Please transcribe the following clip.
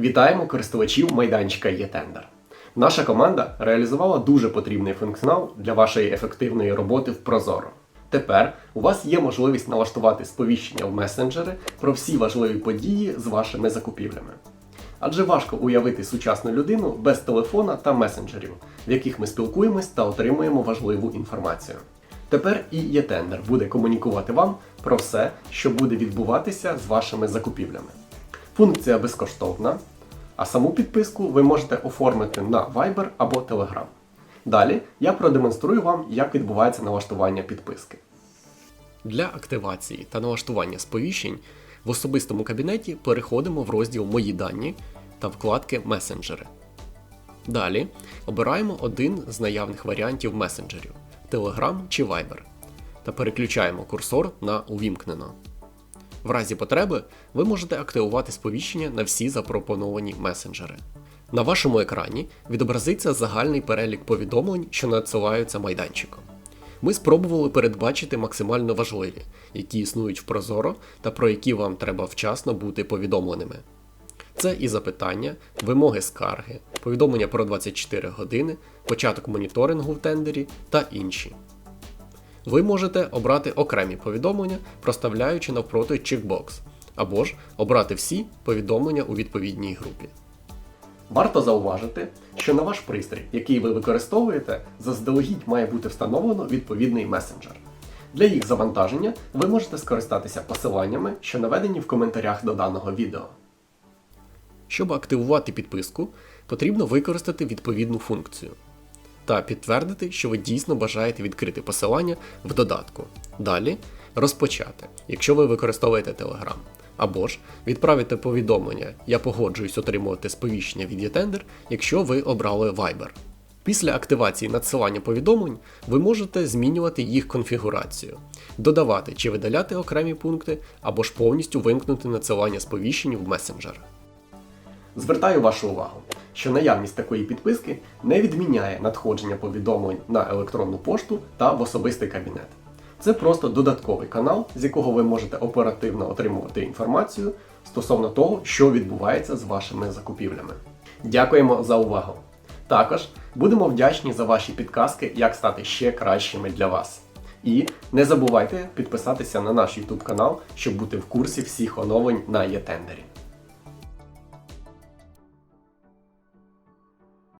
Вітаємо користувачів майданчика eTender. Наша команда реалізувала дуже потрібний функціонал для вашої ефективної роботи в Прозоро. Тепер у вас є можливість налаштувати сповіщення в месенджери про всі важливі події з вашими закупівлями. Адже важко уявити сучасну людину без телефона та месенджерів, в яких ми спілкуємось та отримуємо важливу інформацію. Тепер і eTender буде комунікувати вам про все, що буде відбуватися з вашими закупівлями. Функція безкоштовна, а саму підписку ви можете оформити на Viber або Telegram. Далі я продемонструю вам, як відбувається налаштування підписки. Для активації та налаштування сповіщень в особистому кабінеті переходимо в розділ Мої дані та вкладки Месенджери. Далі обираємо один з наявних варіантів месенджерів Telegram чи Viber та переключаємо курсор на Увімкнено. В разі потреби ви можете активувати сповіщення на всі запропоновані месенджери. На вашому екрані відобразиться загальний перелік повідомлень, що надсилаються майданчиком. Ми спробували передбачити максимально важливі, які існують в Прозоро та про які вам треба вчасно бути повідомленими. Це і запитання, вимоги скарги, повідомлення про 24 години, початок моніторингу в тендері та інші. Ви можете обрати окремі повідомлення, проставляючи навпроти чекбокс, або ж обрати всі повідомлення у відповідній групі. Варто зауважити, що на ваш пристрій, який ви використовуєте, заздалегідь має бути встановлено відповідний месенджер. Для їх завантаження ви можете скористатися посиланнями, що наведені в коментарях до даного відео. Щоб активувати підписку, потрібно використати відповідну функцію та підтвердити, що ви дійсно бажаєте відкрити посилання в додатку. Далі розпочати, якщо ви використовуєте Telegram. Або ж відправити повідомлення Я погоджуюсь отримувати сповіщення від eTender, якщо ви обрали Viber. Після активації надсилання повідомлень ви можете змінювати їх конфігурацію, додавати чи видаляти окремі пункти, або ж повністю вимкнути надсилання сповіщень в месенджер. Звертаю вашу увагу, що наявність такої підписки не відміняє надходження повідомлень на електронну пошту та в особистий кабінет. Це просто додатковий канал, з якого ви можете оперативно отримувати інформацію стосовно того, що відбувається з вашими закупівлями. Дякуємо за увагу! Також будемо вдячні за ваші підказки, як стати ще кращими для вас. І не забувайте підписатися на наш YouTube канал, щоб бути в курсі всіх оновлень на eTender.